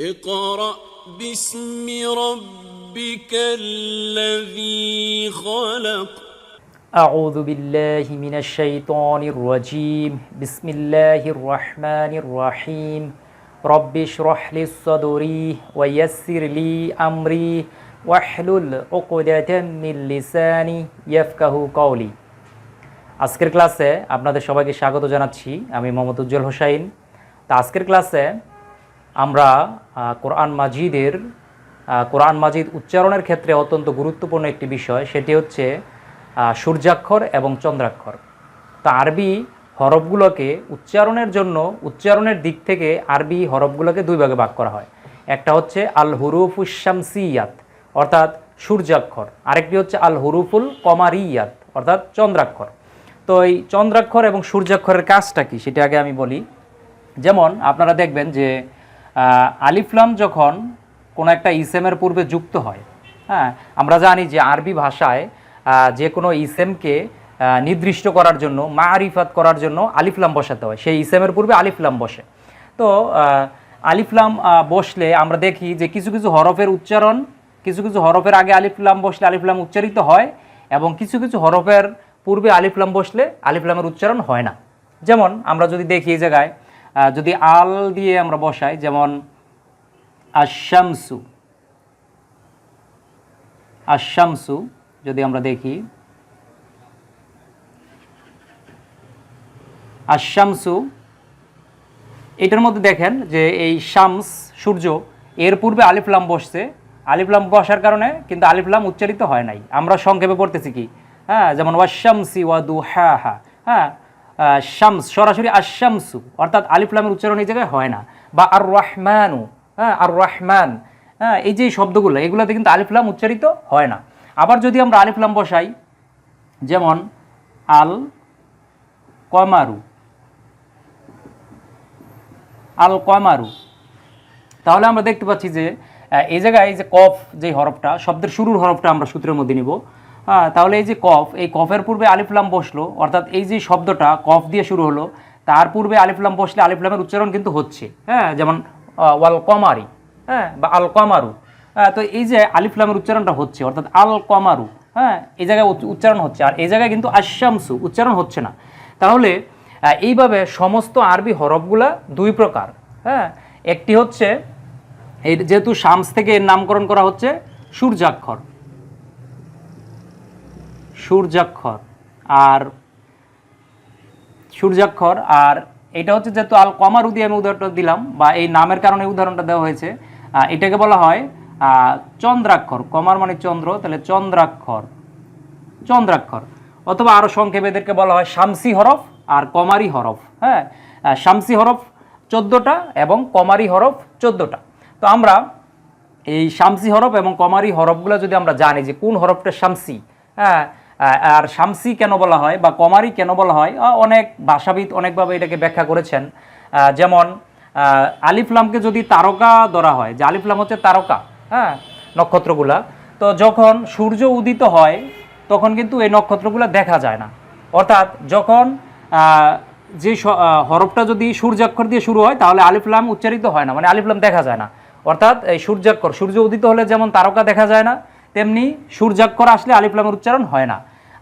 اقرأ باسم ربك الذي خلق أعوذ بالله من الشيطان الرجيم بسم الله الرحمن الرحيم رب اشرح لي صدري ويسر لي أمري واحلل عقدة من لساني يفقه قولي আজকের ক্লাসে আপনাদের সবাইকে স্বাগত জানাচ্ছি আমি মোহাম্মদ উজ্জ্বল হোসাইন তা আজকের ক্লাসে আমরা কোরআন মাজিদের কোরআন মাজিদ উচ্চারণের ক্ষেত্রে অত্যন্ত গুরুত্বপূর্ণ একটি বিষয়, সেটি হচ্ছে সূর্যাক্ষর এবং চন্দ্রাক্ষর। তা আরবি হরফগুলোকে উচ্চারণের জন্য, উচ্চারণের দিক থেকে আরবি হরফগুলোকে দুই ভাগে ভাগ করা হয়। একটা হচ্ছে আল হুরুফুসামসিয়াত অর্থাৎ সূর্যাক্ষর। আরেকটি হচ্ছে আল হুরুফুল কমারিয়াত অর্থাৎ চন্দ্রাক্ষর। তো এই চন্দ্রাক্ষর এবং সূর্যাক্ষরের কাজটা কি, সেটা আগে আমি বলি। যেমন, আপনারা দেখবেন যে আলিফলাম যখন কোনো একটা ইসেমের পূর্বে যুক্ত হয় হ্যাঁ আমরা জানি যে আরবি ভাষায় যে কোনো ইসেমকে নির্দিষ্ট করার জন্য মারিফাত করার জন্য আলিফলাম বসাতে হয়। সেই ইসেমের পূর্বে আলিফলাম বসে। তো আলিফলাম বসলে আমরা দেখি যে কিছু কিছু হরফের উচ্চারণ, কিছু কিছু হরফের আগে আলিফলাম বসলে আলিফলাম উচ্চারিত হয় এবং কিছু কিছু হরফের পূর্বে আলিফলাম বসলে আলিফলামের উচ্চারণ হয় না। যেমন আমরা যদি দেখি এই জায়গায় যদি আল দিয়ে আমরা বসাই, যেমন আশামসু আশামসু যদি আমরা দেখি আশামসু এটার মধ্যে দেখেন যে এই শামস, সূর্য, এর পূর্বে আলিফলাম বসছে। আলিফলাম বসার কারণে কিন্তু আলিফলাম উচ্চারিত হয় নাই। আমরা সংক্ষেপে পড়তেছি কি? হ্যাঁ যেমন ওয়াশামসি ওয়াদু হ্যাঁ হ্যাঁ হ্যাঁ শামস, সরাসরি আশামসু অর্থাৎ আলিফলামের উচ্চারণ এই জায়গায় হয় না। বা আর রহমানু হ্যাঁ আর রহমান হ্যাঁ এই যে শব্দগুলো, এগুলোতে কিন্তু আলিফলাম উচ্চারিত হয় না। আবার যদি আমরা আলিফলাম বসাই, যেমন আল কমারু আল কমারু, তাহলে আমরা দেখতে পাচ্ছি যে এই জায়গায় যে কফ যে হরফটা, শব্দের শুরুর হরফটা আমরা সূত্রের মধ্যে নিব। হ্যাঁ তাহলে এই যে কফ এই কফের পূর্বে আলিফলাম বসল অর্থাৎ এই যে শব্দটা কফ দিয়ে শুরু হলো তার পূর্বে আলিফলাম বসলে আলিফলামের উচ্চারণ কিন্তু হচ্ছে হ্যাঁ যেমন ওয়াল কমারি হ্যাঁ বা আল কমারু হ্যাঁ, তো এই যে আলিফলামের উচ্চারণটা হচ্ছে অর্থাৎ আল কমারু হ্যাঁ এই জায়গায় উচ্চ- উচ্চারণ হচ্ছে আর এই জায়গায় কিন্তু আশামসু উচ্চারণ হচ্ছে না। তাহলে এইভাবে সমস্ত আরবি হরফগুলা দুই প্রকার হ্যাঁ একটি হচ্ছে এই যেহেতু শামস থেকে এর নামকরণ করা হচ্ছে সূর্যাক্ষর সূর্যাক্ষর আর সূর্যাক্ষর আর এটা হচ্ছে যেহেতু আল কমারু দিয়ে আমি উদাহরণটা দিলাম বা এই নামের কারণে উদাহরণটা দেওয়া হয়েছে এটাকে বলা হয় চন্দ্রাক্ষর। কমার মানে চন্দ্র, তাহলে চন্দ্রাক্ষর চন্দ্রাক্ষর। অথবা আরও সংক্ষেপে এদেরকে বলা হয় শামসি হরফ আর কমারি হরফ হ্যাঁ? শামসি হরফ চোদ্দোটা এবং কমারি হরফ চোদ্দোটা। তো আমরা এই শামসি হরফ এবং কমারি হরফগুলো যদি আমরা জানি যে কোন হরফটা শামসি হ্যাঁ? আর শামসি কেন বলা হয় বা কমারি কেন বলা হয় অনেক ভাষাবিদ অনেকভাবে এটাকে ব্যাখ্যা করেছেন। যেমন আলিফলামকে যদি তারকা ধরা হয়, যে আলিফলাম হচ্ছে তারকা হ্যাঁ নক্ষত্রগুলা, তো যখন সূর্য উদিত হয়, তখন কিন্তু এই নক্ষত্রগুলো দেখা যায় না। অর্থাৎ যখন যে হরফটা যদি সূর্যাক্ষর দিয়ে শুরু হয়, তাহলে আলিফলাম উচ্চারিত হয় না মানে আলিফলাম দেখা যায় না। অর্থাৎ এই সূর্যাক্ষর, সূর্য উদিত হলে যেমন তারকা দেখা যায় না, তেমনি সূর্যাক্ষর আসলে আলিফলামের উচ্চারণ হয় না।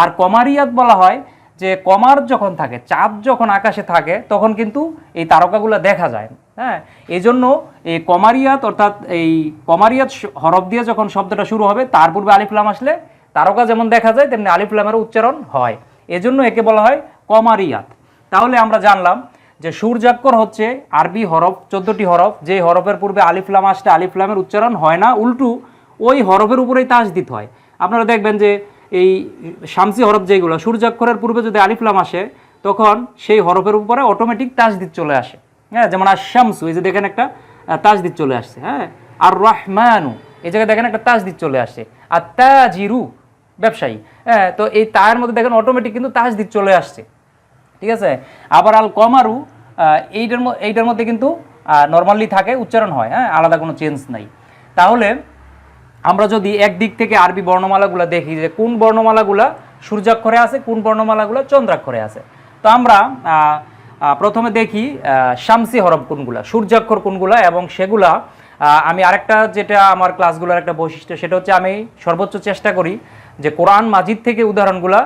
আর কমারিয়াত বলা হয় যে কমার যখন থাকে, চাঁদ যখন আকাশে থাকে, তখন কিন্তু এই তারকাগুলো দেখা যায়। হ্যাঁ? এই জন্য এই কমারিয়াত অর্থাৎ এই কমারিয়াত হরফ দিয়ে যখন শব্দটা শুরু হবে, তার পূর্বে আলিফলাম আসলে তারকা যেমন দেখা যায়, তেমনি আলিফলামের উচ্চারণ হয়। এজন্য একে বলা হয় কমারিয়াত। তাহলে আমরা জানলাম যে সূর্যাক্ষর হচ্ছে আরবি হরফ, চোদ্দটি হরফ। যে হরফের পূর্বে আলিফলাম আসলে আলিফলামের উচ্চারণ হয় না, উল্টু ওই হরফের উপরেই তাসদিত হয়। আপনারা দেখবেন যে এই শামসি হরফ যেগুলো সূর্যাক্ষরের পূর্বে যদি আলিফলাম আসে, তখন সেই হরফের উপরে অটোমেটিক তাসদিদ চলে আসে। হ্যাঁ যেমন আর শামসু এই যে দেখেন একটা তাসদিদ চলে আসছে হ্যাঁ? আর রহমানু এই জায়গায় দেখেন একটা তাসদিদ চলে আসছে আর তাজিরু ব্যবসায়ী হ্যাঁ? তো এই তায়ের মধ্যে দেখেন অটোমেটিক কিন্তু তাসদিদ চলে আসছে। ঠিক আছে? আবার আল কমারু এইটার এইটার মধ্যে কিন্তু নর্মালি থাকে, উচ্চারণ হয় হ্যাঁ? আলাদা কোনো চেঞ্জ নাই। তাহলে আমরা যদি একদিক থেকে আরবি বর্ণমালাগুলো দেখি যে কোন বর্ণমালাগুলা সূর্যাক্ষরে আছে, কোন বর্ণমালাগুলো চন্দ্রাক্ষরে আছে। তো আমরা প্রথমে দেখি শামসি হরফ কোনগুলা, সূর্যাক্ষর কোনগুলা এবং সেগুলা আমি আরেকটা যেটা আমার ক্লাসগুলোর একটা বৈশিষ্ট্য, সেটা হচ্ছে আমি সর্বোচ্চ চেষ্টা করি যে কোরআন মাজিদ থেকে উদাহরণগুলো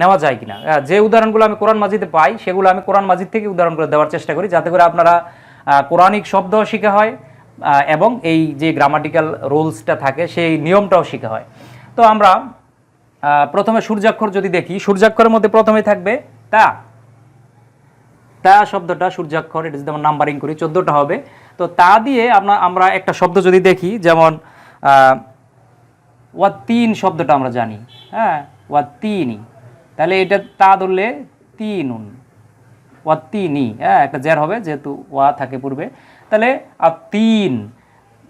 নেওয়া যায় কিনা। যে উদাহরণগুলো আমি কোরআন মাজিদে পাই, সেগুলো আমি কোরআন মাজিদ থেকে উদাহরণগুলো দেওয়ার চেষ্টা করি, যাতে করে আপনারা কোরআনিক শব্দ শেখা হয় এবং এই যে গ্রামাটিক্যাল রুলসটা থাকে, সেই নিয়মটাও শেখা হয়। তো আমরা প্রথমে সূর্যাক্ষর যদি দেখি, সূর্যাক্ষরের মধ্যে প্রথমে থাকবে তা। তা শব্দটা, সূর্যাক্ষর, এটা যদি আমরা নাম্বারিং করি, চোদ্দোটা হবে। তো তা দিয়ে আমরা আমরা একটা শব্দ যদি দেখি, যেমন ওয়া তিন শব্দটা আমরা জানি। হ্যাঁ ওয়া তিনই তাহলে এটা তা ধরলে তিনুন। ওয়া তিনি হ্যাঁ একটা জের হবে, যেহেতু ওয়া থাকে পূর্বে। তাহলে আর তিন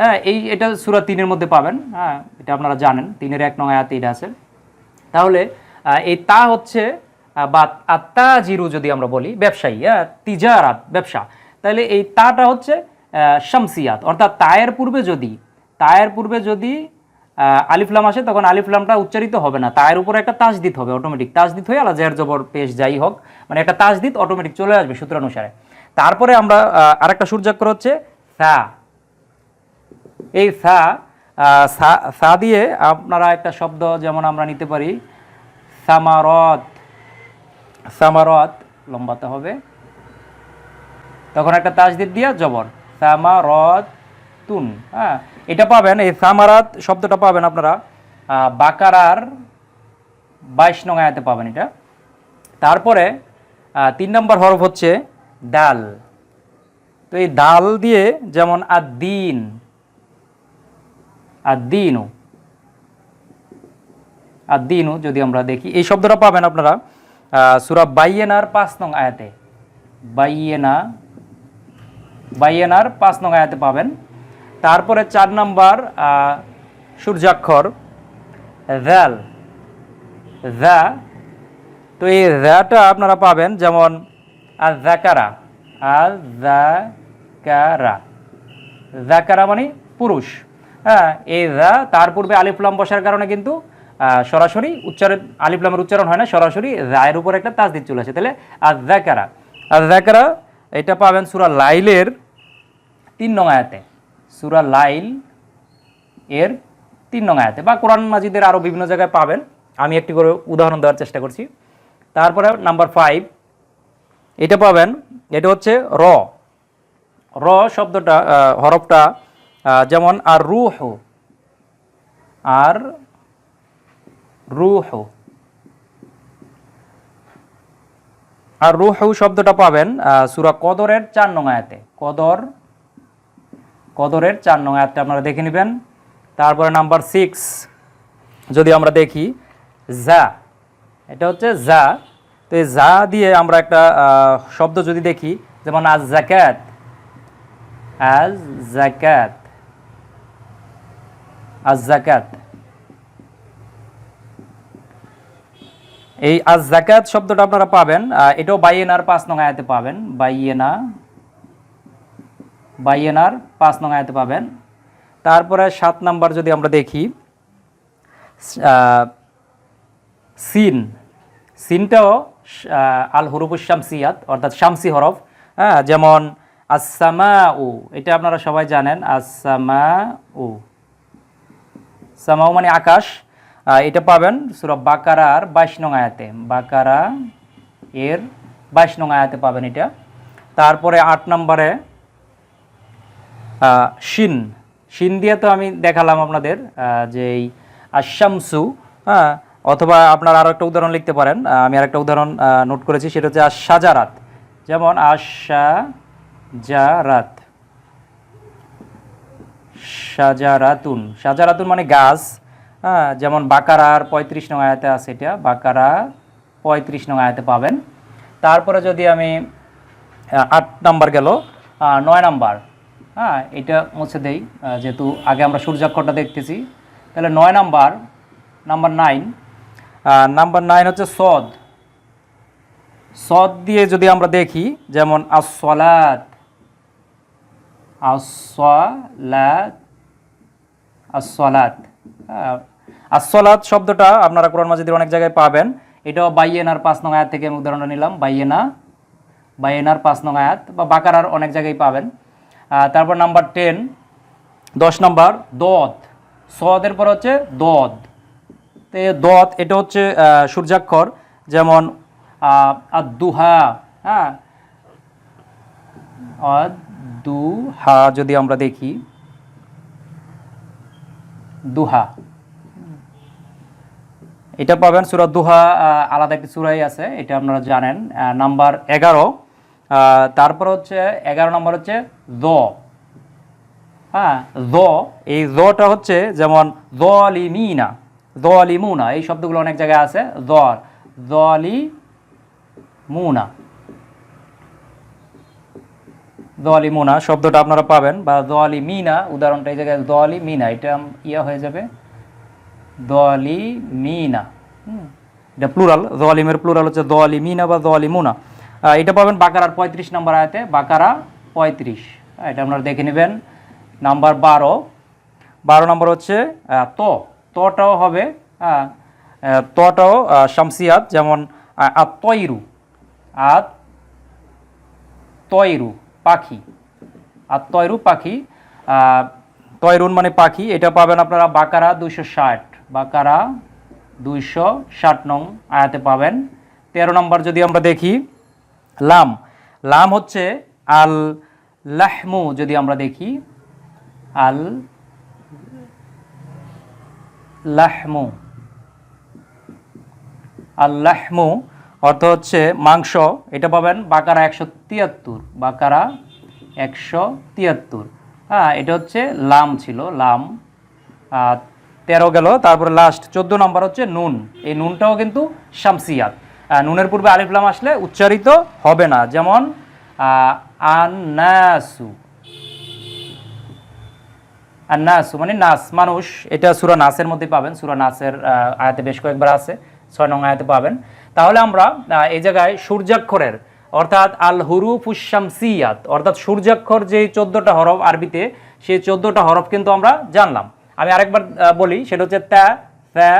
হ্যাঁ এই এটা সুরা তিনের মধ্যে পাবেন হ্যাঁ এটা আপনারা জানেন, তিনের এক নয় আয়াতে এটা আছে। তাহলে এই তা হচ্ছে বা আত্মা জিরু যদি আমরা বলি, ব্যবসায়ী হ্যাঁ তিজারাত, ব্যবসা। তাহলে এই তাটা হচ্ছে শামসিয়াত। অর্থাৎ তায়ের পূর্বে যদি, তায়ের পূর্বে যদি আলিফলাম আসে, তখন আলিফলামটা উচ্চারিত হবে না। তায়ের উপরে একটা তাজদিত হবে অটোমেটিক তাজদিত হয়ে আলা জের জবর পেশ যাই হোক মানে একটা তাজদিত অটোমেটিক চলে আসবে সূত্রানুসারে। তারপরে আমরা আরেকটা সূর্যাক্ষর হচ্ছে সা। এই সা সা- দিয়ে আপনারা একটা শব্দ যেমন আমরা নিতে পারি, সামারত। সামারত, লম্বাতে হবে। তখন একটা তাজদিদ দিয়া জবর সামারত তুন হ্যাঁ এটা পাবেন, এই সামারাত শব্দটা পাবেন আপনারা বাকারার বাইশ নং আয়াতে পাবেন এটা। তারপরে তিন নম্বর হরফ হচ্ছে ডাল। তো এই ডাল দিয়ে যেমন আদিন আদিনু আদিনু যদি আমরা দেখি, এই শব্দটা পাবেন আপনারা সুরা বাইয়েনার পাঁচ নং আয়াতে। বাইয়েনা, বাইয়েনার পাঁচ নং আয়াতে পাবেন। তারপরে চার নম্বর সূর্যাক্ষর র্যাল র্যা তো এই র্যাটা আপনারা পাবেন যেমন আর জাকারা আর জাকারা মানে পুরুষ। হ্যাঁ এই রা তার পূর্বে আলিফলাম বসার কারণে কিন্তু সরাসরি উচ্চারণ আলিফলামের উচ্চারণ হয় না, সরাসরি রায়ের উপর একটা তাজদিদ চলে আসে। তাহলে আর জাকারা আর এটা পাবেন সুরা লাইলের তিন নং আয়াতে। সুরা লাইল এর তিন নং আয়াতে বা কোরআন মাজিদের আরও বিভিন্ন জায়গায় পাবেন। আমি একটি করে উদাহরণ দেওয়ার চেষ্টা করছি। তারপরে নাম্বার ফাইভ এটা পাবেন, এটা হচ্ছে র। র শব্দটা হরফটা যেমন আর রুহ আর রুহ। আর রুহ শব্দটা পাবেন সূরা কদরের চার নং আয়াতে। কদর, কদরের চার নং আয়াতটা আপনারা দেখে নেবেন। তারপরে নাম্বার সিক্স, যদি আমরা দেখি যা এটা হচ্ছে যা তো এই যা দিয়ে আমরা একটা শব্দ যদি দেখি, যেমন আজ জাকাত আজ জাকাত আজ জাকাত এই আজ জাকাত শব্দটা আপনারা পাবেন এটাও বাইয়েনার পাঁচ নং আয়াতে পাবেন, বাইয়েনা, বাইয়েনার পাঁচ নং আয়াতে পাবেন। তারপরে সাত নাম্বার যদি আমরা দেখি সিন, সিনটাও আল হরুফুস শামসিয়াত, অর্থাৎ শামসি হরফ হ্যাঁ যেমন আসামা উ এটা আপনারা সবাই জানেন আসামা উ সামাও মানে আকাশ এটা পাবেন সুরা বাকারার বাইশ নং আয়াতে, বাকারা এর বাইশ নং আয়াতে পাবেন এটা। তারপরে আট নম্বরে শিন শিন দিয়ে তো আমি দেখালাম আপনাদের যে আশামসু হ্যাঁ অথবা আপনার আরও একটা উদাহরণ লিখতে পারেন। আমি আরেকটা উদাহরণ নোট করেছি, সেটা হচ্ছে আশাজারাত। যেমন আশা জারাত সাজারাতুন। সাজারাতুন মানে গাছ। হ্যাঁ যেমন বাকারার পঁয়ত্রিশ নং আয়াতে আছে এটা। বাকারা পঁয়ত্রিশ নং আয়াতে পাবেন। তারপরে যদি আমি আট নাম্বার গেল নয় নাম্বার। হ্যাঁ এটা মুছে দেই যেহেতু আগে আমরা সূর্যাক্ষরটা দেখতেছি। তাহলে নয় number number nine. Number nine হচ্ছে সদ। সদ দিয়ে যদি আমরা দেখি, যেমন আসলাত আসলাত আসলাত আসলাত শব্দটা আপনারা কোরআন মাজিদের অনেক জায়গায় পাবেন। এটাও বাইয়েনার পাঁচ নং আয়াত থেকে আমি উদাহরণটা নিলাম। বাইয়েনা, বাইয়েনার পাঁচ নং আয়াত বা বাকারার অনেক জায়গায় পাবেন। তারপর নাম্বার টেন দশ নম্বর দদ। সদের পর হচ্ছে দদ। তো দদ এটা হচ্ছে সূর্যাক্ষর, যেমন আদুহা হ্যাঁ? দুহা যদি আমরা দেখি, দুহা। এটা পাবেন সুরা দুহা আলাদা একটি সুরাই আছে, এটা আপনারা জানেন নাম্বার এগারো। তারপর হচ্ছে, এগারো নম্বর হচ্ছে দ হ্যাঁ দ এই দটা হচ্ছে, যেমন দলিমিনা দলিমুনা, এই শব্দগুলো অনেক জায়গায় আছে দল দলি মুনা দলি মুনা শব্দটা আপনারা পাবেন, বা দলি মিনা উদাহরণটা এই জায়গায় দলি মিনা এটা ইয়া হয়ে যাবে দলি মিনা এটা প্লুরাল দলিমের প্লুরাল হচ্ছে দলি মিনা বা দলি মুনা এটা পাবেন বাকারার পঁয়ত্রিশ নম্বর আয়তে, বাকারা পঁয়ত্রিশ। এটা আপনারা দেখে নেবেন, নাম্বার বারো। বারো নম্বর হচ্ছে ত। তটাও হবে তটাও শামসিয়াত যেমন আত্মইরু আত তয়রু পাখি আর তয়রু পাখি তয়রুন মানে পাখি, এটা পাবেন আপনারা বাকারা দুইশো ষাট, বাকারা দুইশো ষাট নং আয়াতে পাবেন। তেরো নম্বর যদি আমরা দেখি, লাম লাম হচ্ছে আল লাহমু যদি আমরা দেখি, আল লাহমু। আল্লাহমু অর্থ হচ্ছে মাংস। এটা পাবেন বাকারা একশো তিয়াত্তর, বাকারা একশো তিয়াত্তর। হ্যাঁ এটা হচ্ছে লাম ছিল, লাম। তেরো গেল, তারপরে লাস্ট চোদ্দ নম্বর হচ্ছে নুন। এই নুনটাও কিন্তু শামসিয়াত। নুনের পূর্বে আলিফলাম আসলে উচ্চারিত হবে না। যেমন আন্নাসু। আর নাস মানে নাস, মানুষ। এটা সুরা নাসের মধ্যে পাবেন। সুরা নাসের আয়াতে বেশ কয়েকবার আছে। ছয় নং আয়াতে পাবেন। তাহলে আমরা এই জায়গায় সূর্যাক্ষরের, অর্থাৎ আল হুরুফুসামসিয়াত অর্থাৎ সূর্যাক্ষর যে চোদ্দটা হরফ আরবিতে, সেই চোদ্দটা হরফ কিন্তু আমরা জানলাম। আমি আরেকবার বলি, সেটা হচ্ছে ত্যা ফ্যা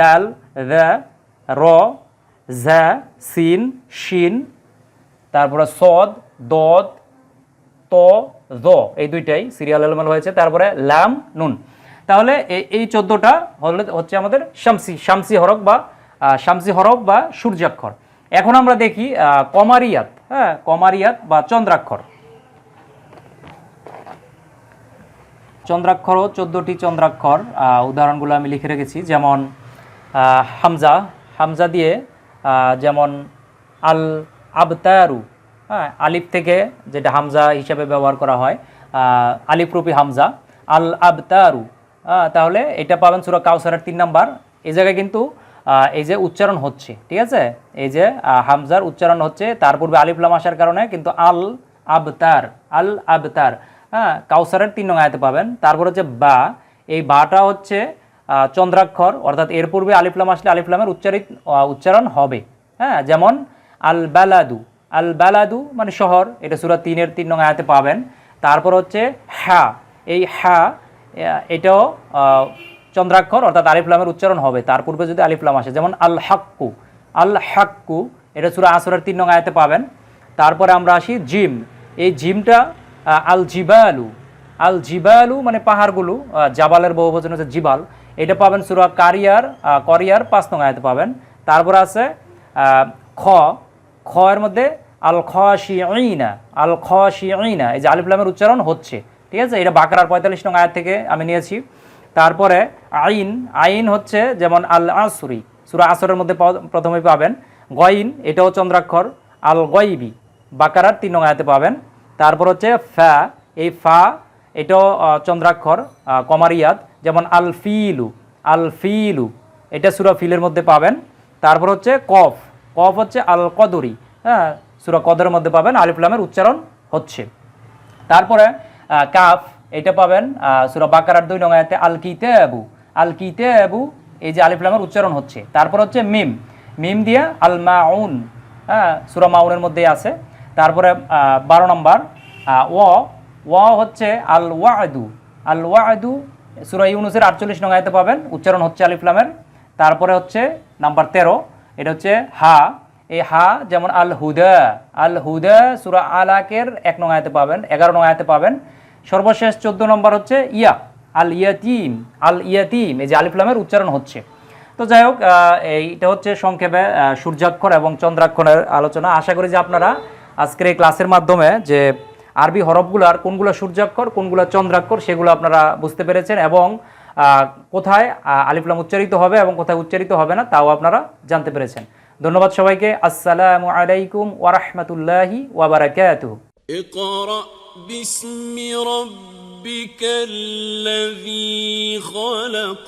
ডাল রা র, ঝা, সিন, শিন, তারপরে সদ, দদ ত দ এই দুইটাই সিরিয়াল এলোমেল হয়েছে। তারপরে লাম, নুন। তাহলে এই চোদ্দোটা হলে হচ্ছে আমাদের শামসি শামসি হরফ বা শামসি হরফ বা সূর্যাক্ষর। এখন আমরা দেখি কমারিয়াত হ্যাঁ কমারিয়াত বা চন্দ্রাক্ষর। চন্দ্রাক্ষরও চোদ্দোটি চন্দ্রাক্ষর উদাহরণগুলো আমি লিখে রেখেছি। যেমন হামজা হামজা দিয়ে যেমন আল আবতারু হ্যাঁ আলিফ থেকে যেটা হামজা হিসাবে ব্যবহার করা হয় আলিফরূপী হামজা আল আবতারু তাহলে এটা পাবেন সুরা কাউসারের তিন নাম্বার। এই জায়গায় কিন্তু এই যে উচ্চারণ হচ্ছে, ঠিক আছে? এই যে হামজার উচ্চারণ হচ্ছে, তার পূর্বে আলিফলাম আসার কারণে কিন্তু আল আবতার আল আবতার হ্যাঁ কাউসারের তিন নং আয়াতে পাবেন। তারপর হচ্ছে বা, এই বাটা হচ্ছে চন্দ্রাক্ষর, অর্থাৎ এর পূর্বে আলিফলাম আসলে আলিফলামের উচ্চারিত উচ্চারণ হবে হ্যাঁ? যেমন আল বালাদু আল বালাদু মানে শহর, এটা সুরা তিনের তিন নং আয়াতে পাবেন। তারপর হচ্ছে হ্যা এই হ্যা এটাও চন্দ্রাক্ষর, অর্থাৎ আলিফলামের উচ্চারণ হবে। তার পূর্বে যদি আলিফলাম আসে, যেমন আল হাক্কু আল হাক্কু এটা সুরা আসরের তিন নং আয়াতে পাবেন। তারপরে আমরা আসি জিম, এই জিমটা আল জিবালু আল জিবালু মানে পাহাড়গুলো জাবালের বহু বচন হচ্ছে জিবাল। এটা পাবেন সুরা কারিয়ার করিয়ার পাঁচ নং আয়াতে পাবেন। তারপর আছে খ খ এর মধ্যে আল খাশিঈনা আল খাশিঈনা এই যে আলিফলামের উচ্চারণ হচ্ছে, ঠিক আছে? এটা বাকরার পঁয়তাল্লিশ নং আয়াত থেকে আমি নিয়েছি। তারপরে আইন আইন হচ্ছে যেমন আল আসরি সুরা আসরের মধ্যে প্রথমে পাবেন। গইন, এটাও চন্দ্রাক্ষর আল গইবি বাকারার তিন নং আয়াতে পাবেন। তারপর হচ্ছে ফা, এই ফা, এটাও চন্দ্রাক্ষর কমারিয়াত যেমন আল ফিলু আল ফিলু এটা সুরা ফিলের মধ্যে পাবেন। তারপর হচ্ছে কফ কফ হচ্ছে আল কদরি হ্যাঁ? সুরা কদের মধ্যে পাবেন আলিফলামের উচ্চারণ হচ্ছে। তারপরে কাফ, এটা পাবেন সুরা বাকারার দুই নং আয়াতে আল আবু আল কিতে আবু এই যে আলিফলামের উচ্চারণ হচ্ছে। তারপর হচ্ছে মিম। মিম দিয়ে আল মাউন হ্যাঁ সুরা মাউনের মধ্যেই আছে। তারপরে বারো নম্বর ও ওয়া হচ্ছে আল ওয়াদু আল ওয়াদু সুরা ইউনুসের আটচল্লিশ নং আয়াতে পাবেন, উচ্চারণ হচ্ছে আলিফলামের তারপরে হচ্ছে নাম্বার তেরো, এটা হচ্ছে হা। এই হা যেমন আল হুদা আল হুদা সুরা আলাকের এক নং আয়াতে পাবেন, এগারো নং আয়াতে পাবেন। সর্বশেষ চোদ্দ নম্বর হচ্ছে ইয়া আল ইয়াতিম আল ইয়াতিম এই যে আলিফলামের উচ্চারণ হচ্ছে। তো যাই হোক এইটা হচ্ছে সংক্ষেপে সূর্যাক্ষর এবং চন্দ্রাক্ষরের আলোচনা। আশা করি যে আপনারা আজকের এই ক্লাসের মাধ্যমে যে আরবি হরফগুলার কোনগুলো সূর্যাক্ষর, কোনগুলো চন্দ্রাক্ষর, সেগুলো আপনারা বুঝতে পেরেছেন এবং কোথায় আলিফলাম উচ্চারিত হবে এবং কোথায় উচ্চারিত হবে না, তাও আপনারা জানতে পেরেছেন। ধন্যবাদ সবাইকে আসসালামু আলাইকুম ওয়ারহমতুল্লাহি ওয়াবারাকাতুহু اقرأ باسم ربك الذي خلق